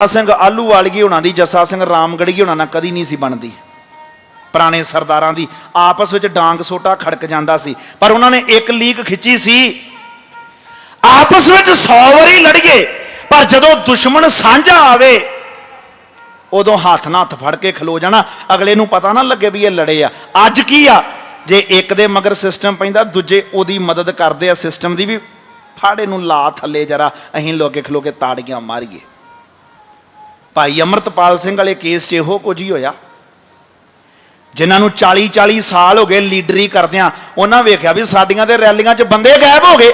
ਸਿੰਘ ਆਲੂ ਵਾਲੀਏ ਹੁਣਾਂ ਦੀ, ਜੱਸਾ ਸਿੰਘ ਰਾਮਗੜੀਏ ਹੁਣਾਂ ਨਾਲ ਕਦੀ ਨਹੀਂ ਸੀ ਬਣਦੀ। ਪੁਰਾਣੇ ਸਰਦਾਰਾਂ ਦੀ ਆਪਸ ਵਿੱਚ ਡਾਂਗ ਸੋਟਾ ਖੜਕ ਜਾਂਦਾ ਸੀ, ਪਰ ਉਹਨਾਂ ਨੇ ਇੱਕ ਲੀਕ ਖਿੱਚੀ ਸੀ। ਆਪਸ ਵਿੱਚ 100 ਵਾਰੀ ਲੜੀਏ, ਪਰ ਜਦੋਂ ਦੁਸ਼ਮਣ ਸਾਂਝਾ ਆਵੇ, ਉਦੋਂ ਹੱਥ ਨਾਲ ਹੱਥ ਫੜ ਕੇ ਖਲੋ ਜਾਣਾ। ਅਗਲੇ ਨੂੰ ਪਤਾ ਨਾ ਲੱਗੇ ਵੀ ਇਹ ਲੜੇ ਆ। ਅੱਜ ਕੀ ਆ? ਜੇ ਇੱਕ ਦੇ ਮਗਰ ਸਿਸਟਮ ਪੈਂਦਾ, ਦੂਜੇ ਉਹਦੀ ਮਦਦ ਕਰਦੇ ਆ ਸਿਸਟਮ ਦੀ ਵੀ ਫਾੜੇ ਨੂੰ ਲਾ ਥੱਲੇ ਜਰਾ, ਅਸੀਂ ਲੋਕੇ ਖਲੋ ਕੇ ਤਾੜੀਆਂ ਮਾਰੀਏ। ਭਾਈ ਅਮਰਤਪਾਲ ਸਿੰਘ ਵਾਲੇ ਕੇਸ 'ਚ ਇਹੋ ਕੁਝ ਹੀ ਹੋਇਆ। ਜਿਨ੍ਹਾਂ ਨੂੰ 40 40 ਸਾਲ ਹੋ ਗਏ ਲੀਡਰੀ ਕਰਦਿਆਂ, ਉਹਨਾਂ ਵੇਖਿਆ ਵੀ ਸਾਡੀਆਂ ਦੇ ਰੈਲੀਆਂ 'ਚ ਬੰਦੇ ਗਾਇਬ ਹੋ ਗਏ।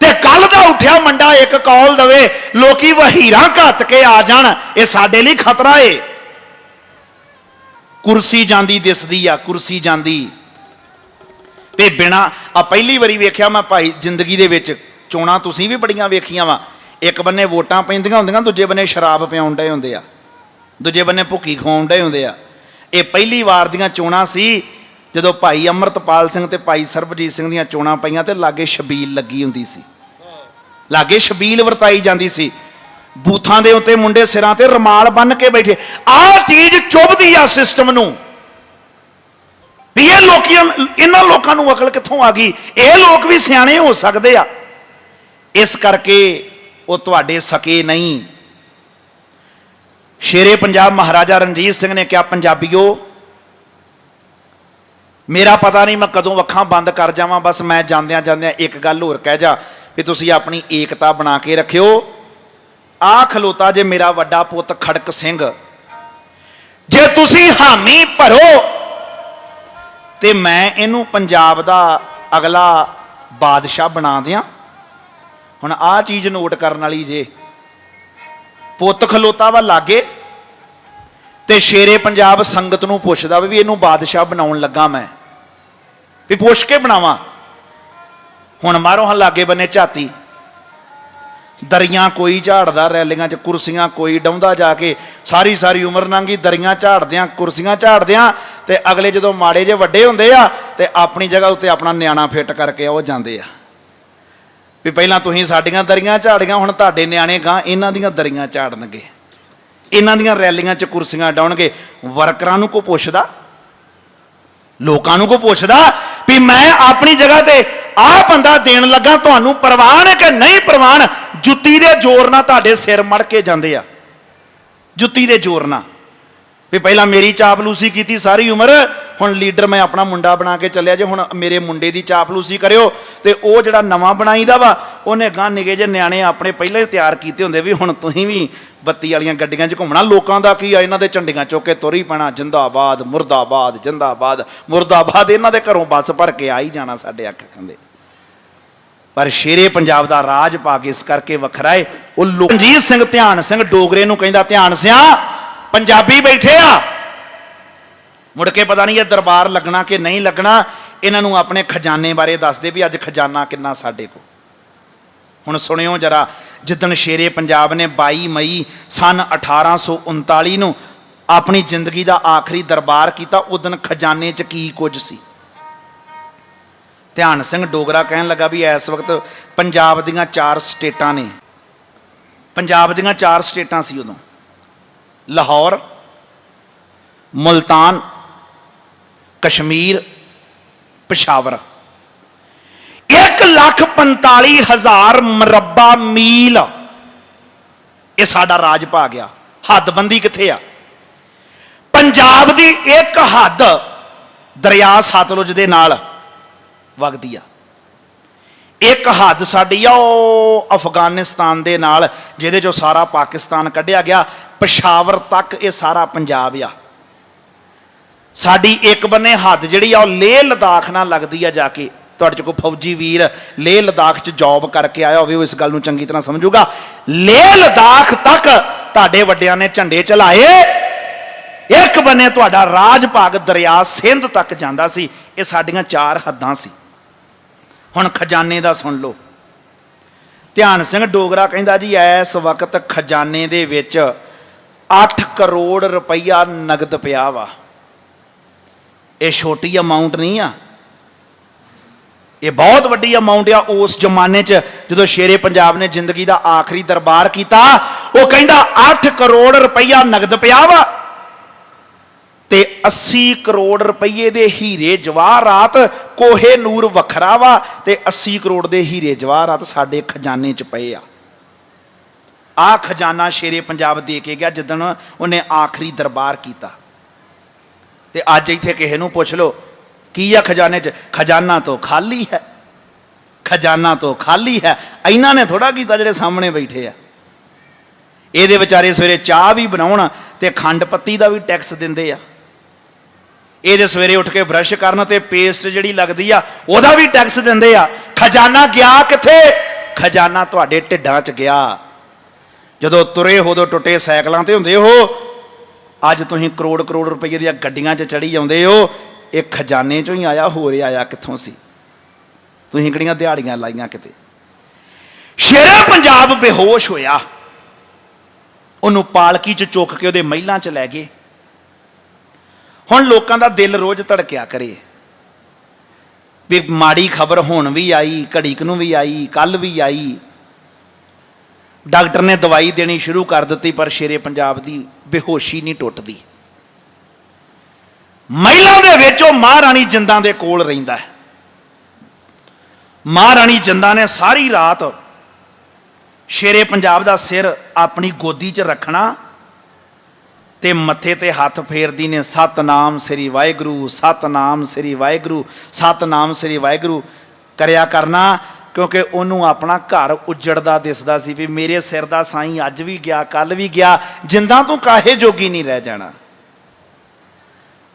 ਤੇ ਕੱਲ ਦਾ ਉੱਠਿਆ ਮੰਡਾ ਇੱਕ ਕਾਲ ਦਵੇ, ਲੋਕੀ ਵਹੀਰਾਂ ਘੱਤ ਕੇ ਆ ਜਾਣ, ਇਹ ਸਾਡੇ ਲਈ ਖਤਰਾ ਏ। ਕੁਰਸੀ ਜਾਂਦੀ ਦਿਸਦੀ ਆ, ਕੁਰਸੀ ਜਾਂਦੀ। ਤੇ ਬਿਨਾ ਆ ਪਹਿਲੀ ਵਾਰੀ ਵੇਖਿਆ ਮੈਂ ਭਾਈ, ਜ਼ਿੰਦਗੀ ਦੇ ਵਿੱਚ ਚੋਣਾਂ ਤੁਸੀਂ ਵੀ ਬੜੀਆਂ ਵੇਖੀਆਂ ਵਾ। ਇੱਕ ਬੰਨੇ ਵੋਟਾਂ ਪੈਂਦੀਆਂ ਹੁੰਦੀਆਂ, ਦੂਜੇ ਬੰਨੇ ਸ਼ਰਾਬ ਪਿਆਉਣ ਡਏ ਹੁੰਦੇ ਆ। ਦੂਜੇ ਬੰਨੇ ਭੁੱਕੀ ਖਵਾਉਣ ਡਏ ਹੁੰਦੇ ਆ। ਇਹ ਪਹਿਲੀ ਵਾਰ ਦੀਆਂ ਚੋਣਾਂ ਸੀ, ਜਦੋਂ ਭਾਈ ਅਮਰਤਪਾਲ ਸਿੰਘ ਤੇ ਭਾਈ ਸਰਬਜੀਤ ਸਿੰਘ ਦੀਆਂ ਚੋਣਾਂ ਪਈਆਂ ਤੇ ਲਾਗੇ ਸ਼ਬੀਲ ਲੱਗੀ ਹੁੰਦੀ ਸੀ। ਲਾਗੇ ਸ਼ਬੀਲ ਵਰਤਾਈ ਜਾਂਦੀ ਸੀ। ਬੂਥਾਂ ਦੇ ਉੱਤੇ ਮੁੰਡੇ ਸਿਰਾਂ ਤੇ ਰਮਾਲ ਬੰਨ ਕੇ ਬੈਠੇ। ਆਹ ਚੀਜ਼ ਚੁੱਭਦੀ ਆ ਸਿਸਟਮ ਨੂੰ। ਵੀ ਇਹ ਲੋਕੀਆਂ ਇਹਨਾਂ ਲੋਕਾਂ ਨੂੰ ਅਕਲ ਕਿੱਥੋਂ ਆ ਗਈ? ਇਹ ਲੋਕ ਵੀ ਸਿਆਣੇ ਹੋ ਸਕਦੇ ਆ। ਇਸ ਕਰਕੇ ਉਹ ਤੁਹਾਡੇ ਸਕੇ ਨਹੀਂ। ਸ਼ੇਰੇ ਪੰਜਾਬ ਮਹਾਰਾਜਾ ਰਣਜੀਤ ਸਿੰਘ ਨੇ ਕਿਹਾ, ਪੰਜਾਬੀਓ, ਮੇਰਾ ਪਤਾ ਨਹੀਂ ਮੈਂ ਕਦੋਂ ਅੱਖਾਂ ਬੰਦ ਕਰ ਜਾਵਾਂ, ਬਸ ਮੈਂ ਜਾਂਦਿਆਂ ਜਾਂਦਿਆਂ ਇੱਕ ਗੱਲ ਹੋਰ ਕਹਿ ਜਾ ਵੀ ਤੁਸੀਂ ਆਪਣੀ ਏਕਤਾ ਬਣਾ ਕੇ ਰੱਖਿਓ। ਆ ਖਲੋਤਾ ਜੇ ਮੇਰਾ ਵੱਡਾ ਪੁੱਤ ਖੜਕ ਸਿੰਘ, ਜੇ ਤੁਸੀਂ ਹਾਮੀ ਭਰੋ ਤੇ ਮੈਂ ਇਹਨੂੰ ਪੰਜਾਬ ਦਾ ਅਗਲਾ ਬਾਦਸ਼ਾਹ ਬਣਾ ਦਿਆਂ। ਹੁਣ ਆਹ ਚੀਜ਼ ਨੋਟ ਕਰਨ ਵਾਲੀ ਜੇ। ਪੁੱਤ ਖਲੋਤਾ ਵਾ ਲਾਗੇ, ਤੇ ਸ਼ੇਰੇ ਪੰਜਾਬ ਸੰਗਤ ਨੂੰ ਪੁੱਛਦਾ ਵੀ ਇਹਨੂੰ ਬਾਦਸ਼ਾਹ ਬਣਾਉਣ ਲੱਗਾ ਮੈਂ। ਵੀ ਪੁੱਛ ਕੇ ਬਣਾਵਾਂ। ਹੁਣ ਮਾਰੋ ਹਾਂ ਲਾਗੇ ਬੰਨੇ ਝਾਤੀ। ਦਰੀਆਂ ਕੋਈ ਝਾੜਦਾ, ਰੈਲੀਆਂ 'ਚ ਕੁਰਸੀਆਂ ਕੋਈ ਡਾਉਂਦਾ ਜਾ ਕੇ, ਸਾਰੀ ਸਾਰੀ ਉਮਰ ਲੰਘੀ ਦਰੀਆਂ ਝਾੜਦਿਆਂ, ਕੁਰਸੀਆਂ ਝਾੜਦਿਆਂ, ਤੇ ਅਗਲੇ ਜਦੋਂ ਮਾੜੇ ਜੇ ਵੱਡੇ ਹੁੰਦੇ ਆ, ਤੇ ਆਪਣੀ ਜਗ੍ਹਾ ਉੱਤੇ ਆਪਣਾ ਨਿਆਣਾ ਫਿੱਟ ਕਰਕੇ ਉਹ ਜਾਂਦੇ ਆ। ਵੀ ਪਹਿਲਾਂ ਤੁਸੀਂ ਸਾਡੀਆਂ ਦਰੀਆਂ ਝਾੜੀਆਂ, ਹੁਣ ਤੁਹਾਡੇ ਨਿਆਣੇ ਗਾਂ ਇਹਨਾਂ ਦੀਆਂ ਦਰੀਆਂ ਝਾੜਨਗੇ। ਇਹਨਾਂ ਦੀਆਂ ਰੈਲੀਆਂ 'ਚ ਕੁਰਸੀਆਂ ਡਾਉਣਗੇ। ਵਰਕਰਾਂ ਨੂੰ ਕੋ ਪੁੱਛਦਾ? ਲੋਕਾਂ ਨੂੰ ਕੋ ਪੁੱਛਦਾ? ਵੀ ਮੈਂ ਆਪਣੀ ਜਗ੍ਹਾ ਤੇ ਆਹ ਬੰਦਾ ਦੇਣ ਲੱਗਾ, ਤੁਹਾਨੂੰ ਪ੍ਰਵਾਨ ਹੈ ਕਿ ਨਹੀਂ ਪ੍ਰਵਾਨ? ਜੁੱਤੀ ਦੇ ਜ਼ੋਰ ਨਾਲ ਤੁਹਾਡੇ ਸਿਰ ਮੜ ਕੇ ਜਾਂਦੇ ਆ। ਜੁੱਤੀ ਦੇ ਜ਼ੋਰ ਨਾਲ। ਵੀ ਪਹਿਲਾਂ ਮੇਰੀ ਚਾਪਲੂਸੀ ਕੀਤੀ ਸਾਰੀ ਉਮਰ, ਹੁਣ ਲੀਡਰ ਮੈਂ ਆਪਣਾ ਮੁੰਡਾ ਬਣਾ ਕੇ ਚੱਲਿਆ ਜੇ, ਹੁਣ ਮੇਰੇ ਮੁੰਡੇ ਦੀ ਚਾਪਲੂਸੀ ਕਰਿਓ। ਤੇ ਉਹ ਜਿਹੜਾ ਨਵਾਂ ਬਣਾਈਦਾ ਵਾ, ਉਹਨੇ ਗਾਂ ਨਿਗੇ ਜੇ ਨਿਆਣੇ ਆਪਣੇ ਪਹਿਲਾਂ ਹੀ ਤਿਆਰ ਕੀਤੇ ਹੁੰਦੇ ਵੀ ਹੁਣ ਤੁਸੀਂ ਵੀ ਬੱਤੀ ਵਾਲੀਆਂ ਗੱਡੀਆਂ 'ਚ ਘੁੰਮਣਾ। ਲੋਕਾਂ ਦਾ ਕੀ ਆ, ਇਹਨਾਂ ਦੇ ਝੰਡੀਆਂ ਚੁੱਕ ਕੇ ਤੁਰ ਹੀ ਪੈਣਾ। ਜਿੰਦਾਬਾਦ, ਮੁਰਦਾਬਾਦ ਜਿੰਦਾਬਾਦ, ਮੁਰਦਾਬਾਦ, ਇਹਨਾਂ ਦੇ ਘਰੋਂ ਬੱਸ ਭਰ ਕੇ ਆ ਹੀ ਜਾਣਾ ਸਾਡੇ ਅੱਖ ਕੰਦੇ ਪਰ ਸ਼ੇਰੇ ਪੰਜਾਬ ਦਾ ਰਾਜ ਪਾ ਕੇ ਇਸ ਕਰਕੇ ਵੱਖਰਾ ਏ। ਉਹ ਲੋਕਜੀਤ ਸਿੰਘ ਧਿਆਨ ਸਿੰਘ ਡੋਗਰੇ ਨੂੰ ਕਹਿੰਦਾ, ਧਿਆਨ ਸਿਆ ਪੰਜਾਬੀ ਬੈਠੇ ਆ। ਮੁੜ ਕੇ ਪਤਾ ਨਹੀਂ ਇਹ ਦਰਬਾਰ ਲੱਗਣਾ ਕਿ ਨਹੀਂ ਲੱਗਣਾ, ਇਹਨਾਂ ਨੂੰ ਆਪਣੇ ਖਜ਼ਾਨੇ ਬਾਰੇ ਦੱਸਦੇ ਵੀ ਅੱਜ ਖਜ਼ਾਨਾ ਕਿੰਨਾ ਸਾਡੇ ਕੋਲ। ਹੁਣ ਸੁਣਿਓ ਜਰਾ, ਜਿੱਦਣ ਸ਼ੇਰੇ ਪੰਜਾਬ ਨੇ 22 ਮਈ ਸਨ 1839 ਨੂੰ ਆਪਣੀ ਜ਼ਿੰਦਗੀ ਦਾ ਆਖਰੀ ਦਰਬਾਰ ਕੀਤਾ, ਉਸ ਦਿਨ ਖਜ਼ਾਨੇ 'ਚ ਕੀ ਕੁਝ ਸੀ? ਧਿਆਨ ਸਿੰਘ ਡੋਗਰਾ ਕਹਿਣ ਲੱਗਾ ਵੀ ਇਸ ਵਕਤ ਪੰਜਾਬ ਦੀਆਂ ਚਾਰ ਸਟੇਟਾਂ ਨੇ। ਪੰਜਾਬ ਦੀਆਂ ਚਾਰ ਸਟੇਟਾਂ ਸੀ ਉਦੋਂ। ਲਾਹੌਰ, ਮੁਲਤਾਨ, ਕਸ਼ਮੀਰ, ਪਿਸ਼ਾਵਰ। 1 ਲੱਖ 45 ਹਜ਼ਾਰ ਮਰਬਾ ਮੀਲ ਇਹ ਸਾਡਾ ਰਾਜ ਪਾ ਗਿਆ। ਹੱਦਬੰਦੀ ਕਿੱਥੇ ਆ? ਪੰਜਾਬ ਦੀ ਇੱਕ ਹੱਦ ਦਰਿਆ ਸਤਲੁਜ ਦੇ ਨਾਲ ਵਗਦੀ ਆ। ਇੱਕ ਹੱਦ ਸਾਡੀ ਆ, ਉਹ ਅਫਗਾਨਿਸਤਾਨ ਦੇ ਨਾਲ, ਜਿਹਦੇ ਚੋਂ ਸਾਰਾ ਪਾਕਿਸਤਾਨ ਕੱਢਿਆ ਗਿਆ। ਪਸ਼ਾਵਰ ਤੱਕ ਇਹ ਸਾਰਾ ਪੰਜਾਬ ਆ। ਸਾਡੀ ਇੱਕ ਬੰਨੇ ਹੱਦ ਜਿਹੜੀ ਆ, ਉਹ ਲੇਹ ਲਦਾਖ ਨਾਲ ਲੱਗਦੀ ਆ ਜਾ ਕੇ। ਤੁਹਾਡੇ ਚ ਕੋਈ ਫੌਜੀ ਵੀਰ ਲੇਹ ਲਦਾਖ ਚ ਜੌਬ ਕਰਕੇ ਆਇਆ ਹੋਵੇ, ਉਹ ਇਸ ਗੱਲ ਨੂੰ ਚੰਗੀ ਤਰ੍ਹਾਂ ਸਮਝੂਗਾ। ਲੇਹ ਲਦਾਖ ਤੱਕ ਤੁਹਾਡੇ ਵੱਡਿਆਂ ਨੇ ਝੰਡੇ ਚਲਾਏ। ਇੱਕ ਬੰਨੇ ਤੁਹਾਡਾ ਰਾਜ ਭਾਗ ਦਰਿਆ ਸਿੰਧ ਤੱਕ ਜਾਂਦਾ ਸੀ। ਇਹ ਸਾਡੀਆਂ ਚਾਰ ਹੱਦਾਂ ਸੀ। ਹੁਣ ਖਜ਼ਾਨੇ ਦਾ ਸੁਣ ਲਓ। ਧਿਆਨ ਸਿੰਘ ਡੋਗਰਾ ਕਹਿੰਦਾ ਜੀ, ਇਸ ਵਕਤ ਖਜ਼ਾਨੇ ਦੇ ਵਿੱਚ 8 ਕਰੋੜ ਰੁਪਈਆ ਨਗਦ ਪਿਆ ਵਾ। ਇਹ ਛੋਟੀ ਅਮਾਉਂਟ ਨਹੀਂ ਆ। ਇਹ ਬਹੁਤ ਵੱਡੀ ਅਮਾਉਂਟ ਆ ਉਸ ਜ਼ਮਾਨੇ 'ਚ, ਜਦੋਂ ਸ਼ੇਰੇ ਪੰਜਾਬ ਨੇ ਜ਼ਿੰਦਗੀ ਦਾ ਆਖਰੀ ਦਰਬਾਰ ਕੀਤਾ, ਉਹ ਕਹਿੰਦਾ 8 ਕਰੋੜ ਰੁਪਈਆ ਨਗਦ ਪਿਆ ਵਾ। ਤੇ 80 ਕਰੋੜ ਰੁਪਈਏ ਦੇ ਹੀਰੇ ਜਵਾਹਰਾਤ ਕੋਹੇ ਨੂਰ ਵੱਖਰਾ ਵਾ ਤੇ 80 ਕਰੋੜ ਦੇ ਹੀਰੇ ਜਵਾਹਰਾਤ ਸਾਡੇ ਖਜ਼ਾਨੇ 'ਚ ਪਏ ਆ। ਆ ਖਜ਼ਾਨਾ ਸ਼ੇਰੇ ਪੰਜਾਬ ਦੇ ਕੇ ਗਿਆ ਜਦੋਂ ਉਹਨੇ ਆਖਰੀ ਦਰਬਾਰ ਕੀਤਾ। ਤੇ ਅੱਜ ਇੱਥੇ ਕਿਸੇ ਨੂੰ ਪੁੱਛ ਲਓ, ਕੀ ਆ ਖਜ਼ਾਨੇ 'ਚ? ਖਜ਼ਾਨਾ ਤੋਂ ਖਾਲੀ ਹੈ। ਖਜ਼ਾਨਾ ਤੋਂ ਖਾਲੀ ਹੈ। ਇਹਨਾਂ ਨੇ ਥੋੜਾ ਕੀਤਾ ਜਿਹੜੇ ਸਾਹਮਣੇ ਬੈਠੇ ਆ। ਇਹਦੇ ਵਿਚਾਰੇ ਸਵੇਰੇ ਚਾਹ ਵੀ ਬਣਾਉਣ ਤੇ ਖੰਡ ਪੱਤੀ ਦਾ ਵੀ ਟੈਕਸ ਦਿੰਦੇ ਆ। ਇਹਦੇ ਸਵੇਰੇ ਉੱਠ ਕੇ ਬ੍ਰਸ਼ ਕਰਨ ਤੇ ਪੇਸਟ ਜਿਹੜੀ ਲੱਗਦੀ ਆ, ਉਹਦਾ ਵੀ ਟੈਕਸ ਦਿੰਦੇ ਆ। ਖਜ਼ਾਨਾ ਗਿਆ ਕਿੱਥੇ? ਖਜ਼ਾਨਾ ਤੁਹਾਡੇ ਢਿੱਡਾਂ 'ਚ ਗਿਆ। ਜਦੋਂ ਤੁਰੇ ਹੋਦੋਂ ਟੁੱਟੇ ਸਾਈਕਲਾਂ ਤੇ ਹੁੰਦੇ ਹੋ, ਅੱਜ ਤੁਸੀਂ ਕਰੋੜ ਕਰੋੜ ਰੁਪਏ ਦੀਆਂ ਗੱਡੀਆਂ 'ਚ ਚੜੀ ਜਾਂਦੇ ਹੋ, ਇਹ ਖਜ਼ਾਨੇ 'ਚੋਂ ਹੀ ਆਇਆ, ਹੋਰ ਆਇਆ ਕਿੱਥੋਂ ਸੀ? ਤੁਸੀਂ ਕਿਹੜੀਆਂ ਦਿਹਾੜੀਆਂ ਲਾਈਆਂ ਕਿਤੇ? ਸ਼ੇਰਾ ਪੰਜਾਬ ਬੇਹੋਸ਼ ਹੋਇਆ। ਉਹਨੂੰ ਪਾਲਕੀ 'ਚ ਚੁੱਕ ਕੇ ਉਹਦੇ ਮਹਿਲਾਂ 'ਚ ਲੈ ਗਏ। ਹੁਣ ਲੋਕਾਂ ਦਾ ਦਿਲ ਰੋਜ਼ ਧੜਕਿਆ ਕਰੇ। ਵੀ ਮਾੜੀ ਖਬਰ ਹੁਣ ਵੀ ਆਈ ਘੜੀਕ ਨੂੰ ਵੀ ਆਈ ਕੱਲ ਵੀ ਆਈ। ਡਾਕਟਰ ਨੇ ਦਵਾਈ ਦੇਣੀ ਸ਼ੁਰੂ ਕਰ ਦਿੱਤੀ, ਪਰ ਸ਼ੇਰੇ ਪੰਜਾਬ ਦੀ ਬੇਹੋਸ਼ੀ ਨਹੀਂ ਟੁੱਟਦੀ। ਮਹਿਲਾ ਦੇ ਵਿੱਚ ਉਹ ਮਹਾਰਾਣੀ ਜਿੰਦਾਂ ਦੇ ਕੋਲ ਰਹਿੰਦਾ ਹੈ। ਮਹਾਰਾਣੀ ਜਿੰਦਾਂ ਨੇ ਸਾਰੀ ਰਾਤ ਸ਼ੇਰੇ ਪੰਜਾਬ ਦਾ ਸਿਰ ਆਪਣੀ ਗੋਦੀ 'ਚ ਰੱਖਣਾ ਤੇ ਮੱਥੇ ਤੇ ਹੱਥ ਫੇਰਦੀ ਨੇ, ਸਤਨਾਮ ਸ੍ਰੀ ਵਾਹਿਗੁਰੂ, ਸਤਨਾਮ ਸ੍ਰੀ ਵਾਹਿਗੁਰੂ, ਸਤਨਾਮ ਸ੍ਰੀ ਵਾਹਿਗੁਰੂ, ਕਰਿਆ ਕਰਨਾ ਕਿਉਂਕਿ ਉਹਨੂੰ ਆਪਣਾ ਘਰ ਉਜੜਦਾ ਦਿਸਦਾ ਸੀ ਵੀ ਮੇਰੇ ਸਿਰ ਦਾ ਸਾਈਂ ਅੱਜ ਵੀ ਗਿਆ ਕੱਲ ਵੀ ਗਿਆ, ਜਿੰਦਾਂ ਤੂੰ ਕਾਹੇ ਜੋਗੀ ਨਹੀਂ ਰਹਿ ਜਾਣਾ।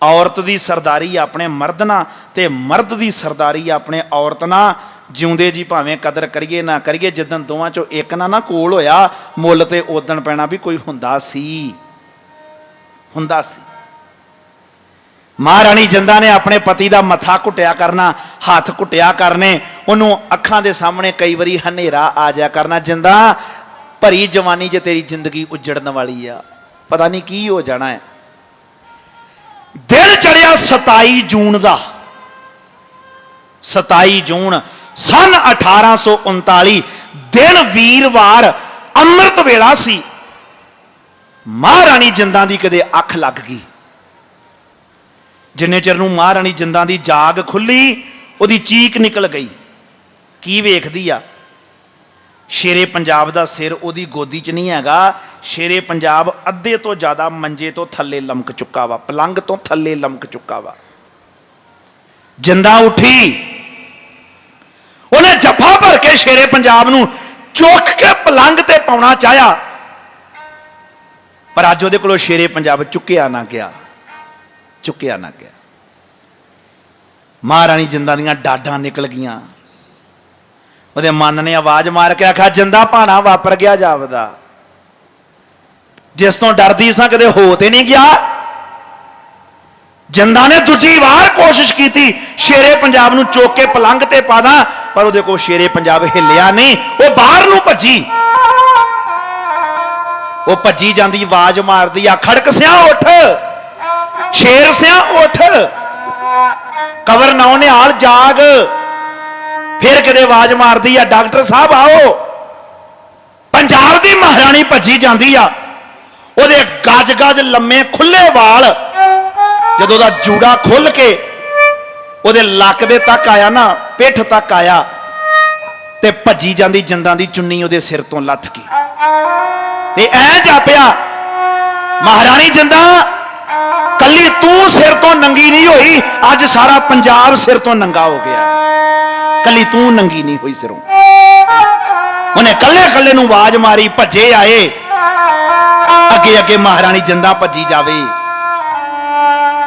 ਔਰਤ ਦੀ ਸਰਦਾਰੀ ਆਪਣੇ ਮਰਦ ਨਾਲ ਤੇ ਮਰਦ ਦੀ ਸਰਦਾਰੀ ਆਪਣੇ ਔਰਤ ਨਾਲ। ਜਿਉਂਦੇ ਜੀ ਭਾਵੇਂ ਕਦਰ ਕਰੀਏ ਨਾ ਕਰੀਏ, ਜਿੱਦਣ ਦੋਵਾਂ ਚੋਂ ਇੱਕ ਨਾ ਨਾ ਕੋਲ ਹੋਇਆ, ਮੁੱਲ ਤੇ ਉਦਣ ਪੈਣਾ ਵੀ ਕੋਈ ਹੁੰਦਾ ਸੀ। ਹੁੰਦਾ ਸੀ। ਮਹਾਰਾਣੀ ਜਿੰਦਾ ਨੇ ਆਪਣੇ ਪਤੀ ਦਾ ਮੱਥਾ ਘੁੱਟਿਆ ਕਰਨਾ, ਹੱਥ ਘੁੱਟਿਆ ਕਰਨੇ ਉਹਨੂੰ ਅੱਖਾਂ ਦੇ ਸਾਹਮਣੇ ਕਈ ਵਾਰੀ ਹਨੇਰਾ ਆ ਜਾ ਕਰਨਾ, ਜਿੰਦਾ ਭਰੀ ਜਵਾਨੀ 'ਚ ਤੇਰੀ ਜ਼ਿੰਦਗੀ ਉਜੜਨ ਵਾਲੀ ਆ। ਪਤਾ ਨਹੀਂ ਕੀ ਹੋ ਜਾਣਾ ਹੈ। ਦਿਨ ਚੜਿਆ 27 ਜੂਨ ਦਾ। 27 ਜੂਨ ਸਨ 1839 ਦਿਨ ਵੀਰਵਾਰ ਅੰਮ੍ਰਿਤ ਵੇਲਾ ਸੀ। ਮਹਾਰਾਣੀ ਜਿੰਦਾਂ ਦੀ ਕਦੇ ਅੱਖ ਲੱਗ ਗਈ। ਜਿੰਨੇ ਚਿਰ ਨੂੰ ਮਹਾਰਾਣੀ ਜਿੰਦਾਂ ਦੀ ਜਾਗ ਖੁੱਲੀ, ਉਹਦੀ ਚੀਕ ਨਿਕਲ ਗਈ। ਕੀ ਵੇਖਦੀ ਆ? ਸ਼ੇਰੇ ਪੰਜਾਬ ਦਾ ਸਿਰ ਉਹਦੀ ਗੋਦੀ 'ਚ ਨਹੀਂ ਹੈਗਾ। ਸ਼ੇਰੇ ਪੰਜਾਬ ਅੱਧੇ ਤੋਂ ਜ਼ਿਆਦਾ ਮੰਜੇ ਤੋਂ ਥੱਲੇ ਲਮਕ ਚੁੱਕਾ ਵਾ ਪਲੰਗ ਤੋਂ ਥੱਲੇ ਲਮਕ ਚੁੱਕਾ ਵਾ। ਜਿੰਦਾ ਉੱਠੀ, ਉਹਨੇ ਜੱਫਾ ਭਰ ਕੇ ਸ਼ੇਰੇ ਪੰਜਾਬ ਨੂੰ ਚੁੱਕ ਕੇ ਪਲੰਗ ਤੇ ਪਾਉਣਾ ਚਾਹਿਆ। ਪਰ ਅੱਜ ਉਹਦੇ ਕੋਲੋਂ ਸ਼ੇਰੇ ਪੰਜਾਬ ਚੁੱਕਿਆ ਨਾ ਗਿਆ। ਚੁੱਕਿਆ ਨਾ ਗਿਆ। ਮਹਾਰਾਣੀ ਜਿੰਦਾਂ ਦੀਆਂ ਡਾਡਾਂ ਨਿਕਲ ਗਈਆਂ। ਉਹਦੇ ਮਨ ਨੇ ਆਵਾਜ਼ ਮਾਰ ਕੇ ਆਖਿਆ, ਜਿੰਦਾ ਭਾਣਾ ਵਾਪਰ ਗਿਆ ਜਾਵਦਾ ਜਿਸ ਤੋਂ ਡਰਦੀ ਸਾਂ, ਕਦੇ ਹੋ ਤੇ ਨਹੀਂ ਗਿਆ। ਜਿੰਦਾ ਨੇ ਦੂਜੀ ਵਾਰ ਕੋਸ਼ਿਸ਼ ਕੀਤੀ, ਸ਼ੇਰੇ ਪੰਜਾਬ ਨੂੰ ਚੋਕ ਕੇ ਪਲੰਗ ਤੇ ਪਾਦਾ ਪਰ ਉਹਦੇ ਕੋਲ ਸ਼ੇਰੇ ਪੰਜਾਬ ਹਿੱਲਿਆ ਨਹੀਂ। ਉਹ ਬਾਹਰ ਨੂੰ ਭੱਜੀ। ਉਹ ਭੱਜੀ ਜਾਂਦੀ, ਆਵਾਜ਼ ਮਾਰਦੀ, ਆ ਖੜਕ ਸਿਆ ਉੱਠ। ਸ਼ੇਰ ਸਿਆ ਉੱਠ। ਕਵਰ ਨਾਉ ਨਿਹਾਲ ਜਾਗ। ਫਿਰ ਕਿਤੇ ਆਵਾਜ਼ ਮਾਰਦੀ ਆ, ਡਾਕਟਰ ਸਾਹਿਬ ਆਓ। ਪੰਜਾਬ ਦੀ ਮਹਾਰਾਣੀ ਭੱਜੀ ਜਾਂਦੀ ਆ। ਉਹਦੇ ਗੱਜ ਗੱਜ ਲੰਮੇ ਖੁੱਲੇ ਵਾਲ। ਜਦੋਂ ਦਾ ਜੂੜਾ ਖੁੱਲ ਕੇ ਉਹਦੇ ਲੱਕ ਦੇ ਤੱਕ ਆਇਆ ਨਾ, ਪਿੱਠ ਤੱਕ ਆਇਆ ਤੇ ਭੱਜੀ ਜਾਂਦੀ ਜਿੰਦਾਂ ਦੀ ਚੁੰਨੀ ਉਹਦੇ ਸਿਰ ਤੋਂ ਲੱਥ ਗਈ ਤੇ ਐ ਜਾਪਿਆ, ਮਹਾਰਾਣੀ ਜਿੰਦਾ, ਕੱਲੀ ਤੂੰ ਸਿਰ ਤੋਂ ਨੰਗੀ ਨਹੀਂ ਹੋਈ, ਅੱਜ ਸਾਰਾ ਪੰਜਾਬ ਸਿਰ ਤੋਂ ਨੰਗਾ ਹੋ ਗਿਆ। ਕੱਲੀ ਤੂੰ ਨੰਗੀ ਨਹੀਂ ਹੋਈ ਸਿਰੋਂ। ਉਹਨੇ ਕੱਲੇ ਕੱਲੇ ਨੂੰ ਆਵਾਜ਼ ਮਾਰੀ, ਭੱਜੇ ਆਏ। ਅੱਗੇ ਅੱਗੇ ਮਹਾਰਾਣੀ ਜਿੰਦਾ ਭੱਜੀ ਜਾਵੇ।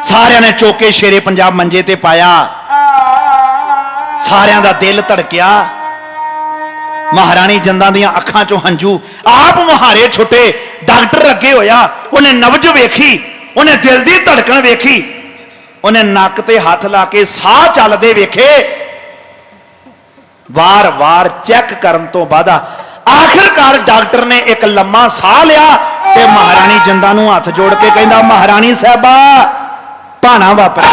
ਸਾਰਿਆਂ ਨੇ ਚੋਕੇ ਸ਼ੇਰੇ ਪੰਜਾਬ ਮੰਜੇ ਤੇ ਪਾਇਆ। ਸਾਰਿਆਂ ਦਾ ਦਿਲ ਧੜਕਿਆ। ਮਹਾਰਾਣੀ ਜੰਦਾਂ ਦੀਆਂ ਅੱਖਾਂ ਚੋਂ ਹੰਝੂ ਆਪ ਮੁਹਾਰੇ ਛੁੱਟੇ। ਡਾਕਟਰ ਅੱਗੇ ਹੋਇਆ, ਉਹਨੇ ਨਬਜ ਵੇਖੀ, ਉਹਨੇ ਦਿਲ ਦੀ ਧੜਕਣ ਵੇਖੀ। ਉਹਨੇ ਨੱਕ ਤੇ ਹੱਥ ਲਾ ਕੇ ਸਾਹ ਚੱਲਦੇ ਵੇਖੇ। ਵਾਰ-ਵਾਰ ਚੈੱਕ ਕਰਨ ਤੋਂ ਬਾਅਦ ਆਖਿਰਕਾਰ ਡਾਕਟਰ ਨੇ ਇੱਕ ਲੰਮਾ ਸਾਹ ਲਿਆ ਤੇ ਮਹਾਰਾਣੀ ਜਿੰਦਾ ਨੂੰ ਹੱਥ ਜੋੜ ਕੇ ਕਹਿੰਦਾ, ਮਹਾਰਾਣੀ ਸਾਹਿਬਾ, ਭਾਣਾ ਵਾਪਰਿਆ